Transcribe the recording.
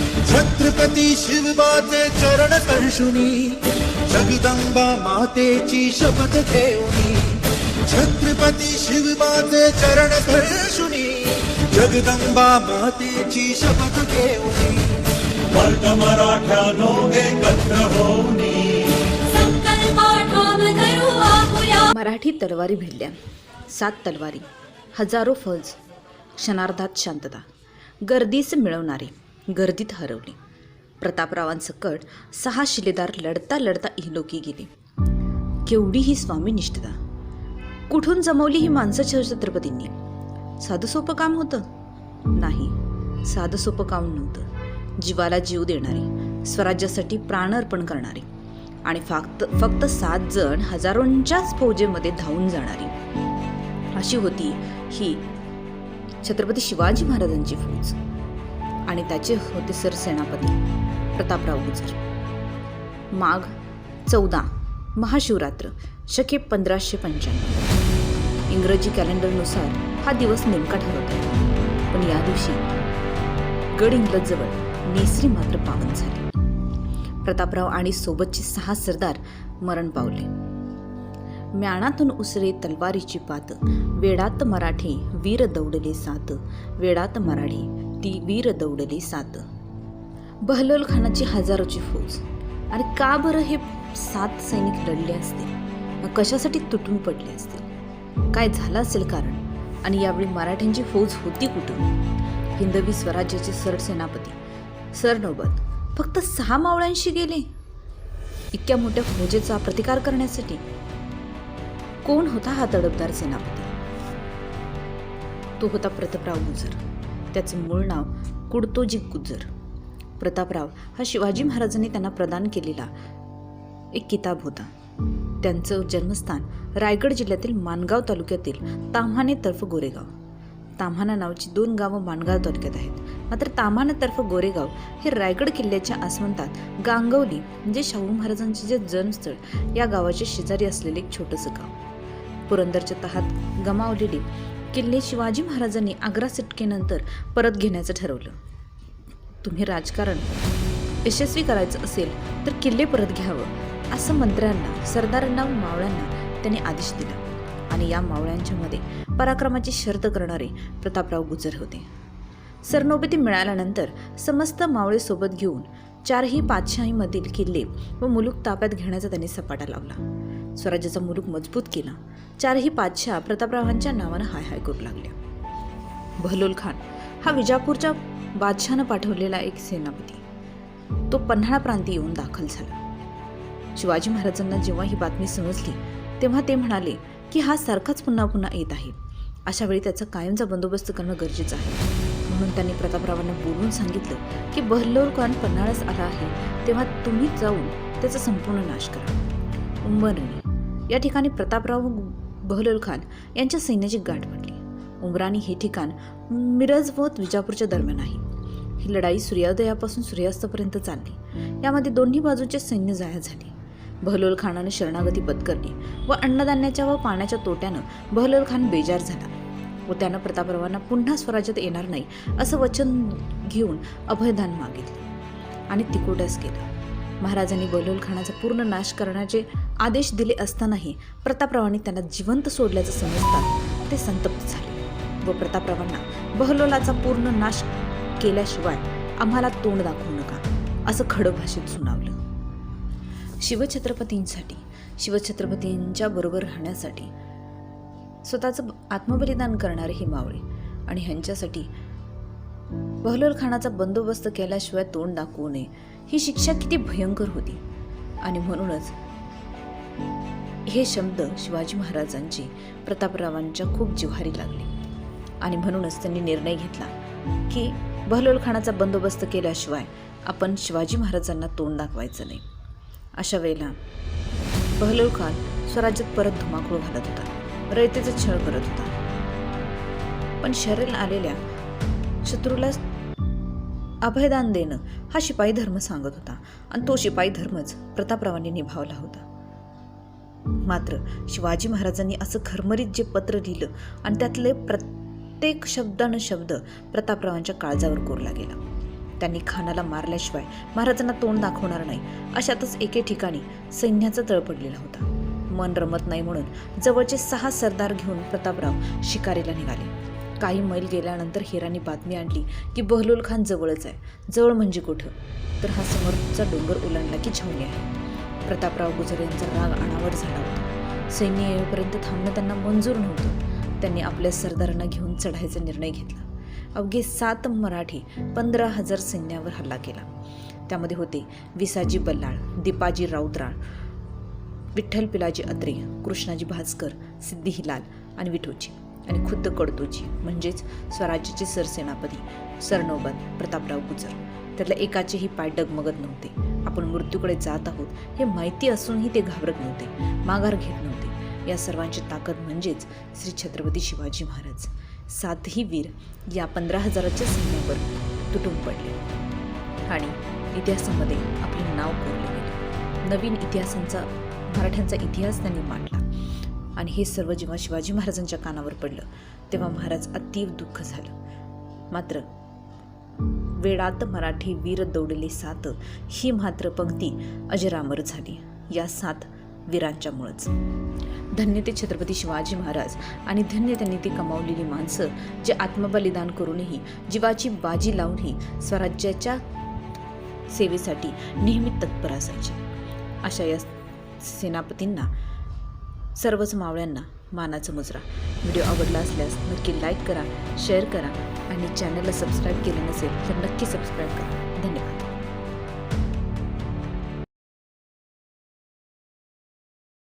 छत्रपती शिवबाचे चरण स्पर्शुनी जगदंबा मातेची शपथ घेऊनी छत्रपती शिवबाचे चरण स्पर्शुनी जगदंबा मातेची शपथ घेऊनी मराठ्यानो एकत्र होऊनी. मराठी तलवारी भिडल्या सात तलवारी. हजारो फौज. क्षणार्धात शांतता. गर्दीच मिळवणारी. गर्दीत हरवली. प्रतापरावांसकट सहा शिलेदार लढता लढता इहलोकी गेली. केवढी ही स्वामीनिष्ठता कुठून जमवली ही माणसं छत्रपतींनी? साधं सोपं काम होतं? नाही. साधं सोपं काम नव्हतं. जीवाला जीव देणारी स्वराज्यासाठी प्राण अर्पण करणारी आणि फक्त फक्त सात जण हजारोंच्याच फौजेमध्ये धावून जाणारी. अशी होती ही छत्रपती शिवाजी महाराजांची फौज. आणि त्याचे होते सरसेनापती प्रतापराव गुजर. माघ चौदा महाशिवरात्र शके पंधराशे पंच्याण्णव. इंग्रजी कॅलेंडरनुसार हा दिवस नेमका ठरवत आहे पण या दिवशी गड इंग्लजजवळ नेसरी मात्र पावन झाली. प्रतापराव आणि सोबतचे सहा सरदार मरण पावले. म्याणातून उसरे तलवारीची पात वेडात मराठे वीर दौडले सात. वेडात मराठी ती वीर दौडली सात. बहलोल खानाची हजारोची फौज. आणि का बरं हे सात सैनिक लढले असतील कशासाठी तुटून पडले असतील काय झालं असेल कारण? आणि यावेळी मराठ्यांची फौज होती कुठून? हिंदवी स्वराज्याचे सरसेनापती सरनोबत फक्त सहा मावळ्यांशी गेले? इतक्या मोठ्या फौजेचा प्रतिकार करण्यासाठी? कोण होता हा तडफदार सेनापती? तो होता प्रतापराव गुजर त्याचे मूळ नाव कुडतोजी गुजर प्रतापराव हा शिवाजी महाराजांनी त्यांना प्रदान केलेला एक किताब होता. त्यांचं जन्मस्थान रायगड जिल्ह्यातील माणगाव तालुक्यातील ताम्हाणे तर्फ गोरेगाव. ताम्हाणा नावाची दोन गावं माणगाव तालुक्यात आहेत. मात्र ताम्हाणा तर्फ गोरेगाव हे रायगड किल्ल्याच्या आसमंतात गांगवली म्हणजे शाहू महाराजांचे जे जन्मस्थळ या गावाच्या शेजारी असलेले एक छोटंसं गाव. पुरंदरच्या तहात गमावलेली किल्ले शिवाजी महाराजांनी आग्रा सुटकेनंतर परत घेण्याचं ठरवलं. तुम्ही राजकारण यशस्वी करायचं असेल तर किल्ले परत घ्यावं असं मंत्र्यांना सरदारांना व मावळ्यांना त्यांनी आदेश दिला. आणि या मावळ्यांच्यामध्ये पराक्रमाची शर्त करणारे प्रतापराव गुजर होते. सरनोबती मिळाल्यानंतर समस्त मावळे सोबत घेऊन चारही पाचशाहीमधील किल्ले व मुलूक ताब्यात घेण्याचा त्यांनी सपाटा लावला. स्वराज्याचा मुलूक मजबूत केला. चारही पातशाह प्रतापरावांच्या नावानं हाय हाय करू लागल्या. बहलोल खान हा विजापूरच्या बादशहानं पाठवलेला एक सेनापती. तो पन्हाळा प्रांती येऊन दाखल झाला. शिवाजी महाराजांना जेव्हा ही बातमी समजली तेव्हा ते म्हणाले की हा सारखाच पुन्हा पुन्हा येत आहे. अशा वेळी त्याचा कायमचा बंदोबस्त करणं गरजेचं आहे. म्हणून त्यांनी प्रतापरावांना बोलून सांगितलं की बहलोर खान पन्हाळ्यास आला आहे तेव्हा तुम्ही जाऊन त्याचा संपूर्ण नाश करा. उंबरणी. या ठिकाणी प्रतापराव बहलोल खान यांच्या सैन्याची गाठ पडली. उमराणी हे ठिकाण मिरज व विजापूरच्या दरम्यान आहे. ही लढाई सूर्योदयापासून सूर्यास्तापर्यंत चालली. यामध्ये दोन्ही बाजूचे सैन्य जाया झाले. बहलोल खानाने शरणागती पत्करली व अन्नधान्याच्या व पाण्याच्या तोट्यानं बहलोल खान बेजार झाला व त्यानं प्रतापरावांना पुन्हा स्वराज्यात येणार नाही असं वचन घेऊन अभयदान मागितलं आणि तिकोट्यास केलं महाराजांनी बलोलखानाचा पूर्ण नाश करण्याचे आदेश दिले असतानाही प्रतापरावांनी त्यांना जिवंत सोडल्याचं समजतात ते संतप्त झाले. व प्रतापरावांना बहलोलाचा पूर्ण नाश केल्याशिवाय आम्हाला तोंड दाखवू नका असं खडं भाषेत सुनावलं. शिवछत्रपतींसाठी शिवछत्रपतींच्या बरोबर राहण्यासाठी स्वतःचं आत्मबलिदान करणारे हे मावळे आणि ह्यांच्यासाठी बहलोल खानाचा बंदोबस्त केल्याशिवाय तोंड दाखवू नये ही शिक्षा किती भयंकर होती. आणि म्हणूनच हे शब्द शिवाजी महाराजांचे प्रतापरावांच्या खूप जिव्हारी लागले. आणि म्हणूनच त्यांनी निर्णय घेतला की बहलोल खानाचा बंदोबस्त केल्याशिवाय आपण शिवाजी महाराजांना तोंड दाखवायचं नाही. अशा वेळेला बहलोल खान स्वराज्यात परत धुमाकूळ घालत होता. रयतेचा छळ करत होता. पण शरण आलेल्या शत्रूला अभयदान देणं हा शिपाई धर्म सांगत होता. आणि तो शिपाई धर्मच प्रतापरावांनी निभावला होता. मात्र शिवाजी महाराजांनी असं खरमरीत जे पत्र लिहिलं आणि त्यातले प्रत्येक शब्दानं शब्द प्रतापरावांच्या काळजावर कोरला गेला. त्यांनी खानाला मारल्याशिवाय महाराजांना तोंड दाखवणार नाही अशातच एके ठिकाणी सैन्याचा तळ पडलेला होता. मन रमत नाही म्हणून जवळचे सहा सरदार घेऊन प्रतापराव शिकारीला निघाले. काही मैल गेल्यानंतर हिरानी बातमी आणली की बहलोल खान जवळच आहे. जवळ म्हणजे कुठं? तर हा समोरचा डोंगर ओलांडला की छावणी आहे. प्रतापराव गुजर यांचा राग अनावर झाला होता. सैन्य येईपर्यंत थांबणं त्यांना मंजूर नव्हतं. त्यांनी आपल्या सरदारांना घेऊन चढायचा निर्णय घेतला. अवघे सात मराठी पंधरा हजार सैन्यावर हल्ला केला. त्यामध्ये होते विसाजी बल्लाळ दीपाजी राऊतराळ विठ्ठल पिलाजी अत्रे कृष्णाजी भास्कर सिद्धी हिलाल आणि विठोजी. आणि खुद्द कडतोजी म्हणजेच स्वराज्याचे सरसेनापती सरनौबत प्रतापराव गुजर. त्यातल्या एकाचेही पाय डगमगत नव्हते. आपण मृत्यूकडे जात आहोत हे माहिती असूनही ते घाबरत नव्हते माघार घेत नव्हते. या सर्वांची ताकद म्हणजेच श्री छत्रपती शिवाजी महाराज. सातही वीर या पंधरा हजाराच्या सैन्यावर तुटून पडले. आणि इतिहासामध्ये आपले नाव कोरले गेले. नवीन इतिहासांचा मराठ्यांचा इतिहास त्यांनी मांडला. आणि हे सर्व जेव्हा शिवाजी महाराजांच्या कानावर पडलं तेव्हा महाराज अतीव दुःख झालं. मात्र वेळात मराठी वीर दौडले सात ही मात्र पंक्ती अजरामर झाली. या सात वीरांच्यामुळंच. धन्य ते छत्रपती शिवाजी महाराज आणि धन्य त्यांनी ती कमावलेली माणसं जे आत्मबलिदान करूनही जीवाची बाजी लावूनही स्वराज्याच्या सेवेसाठी नेहमी तत्पर असायचे. अशा या सेनापतींना सर्वच मावळ्यांना मानाचा मुजरा. व्हिडिओ आवडला असल्यास नक्की लाईक करा शेअर करा आणि चॅनलला सबस्क्राईब केलं नसेल तर नक्की सबस्क्राईब करा. धन्यवाद.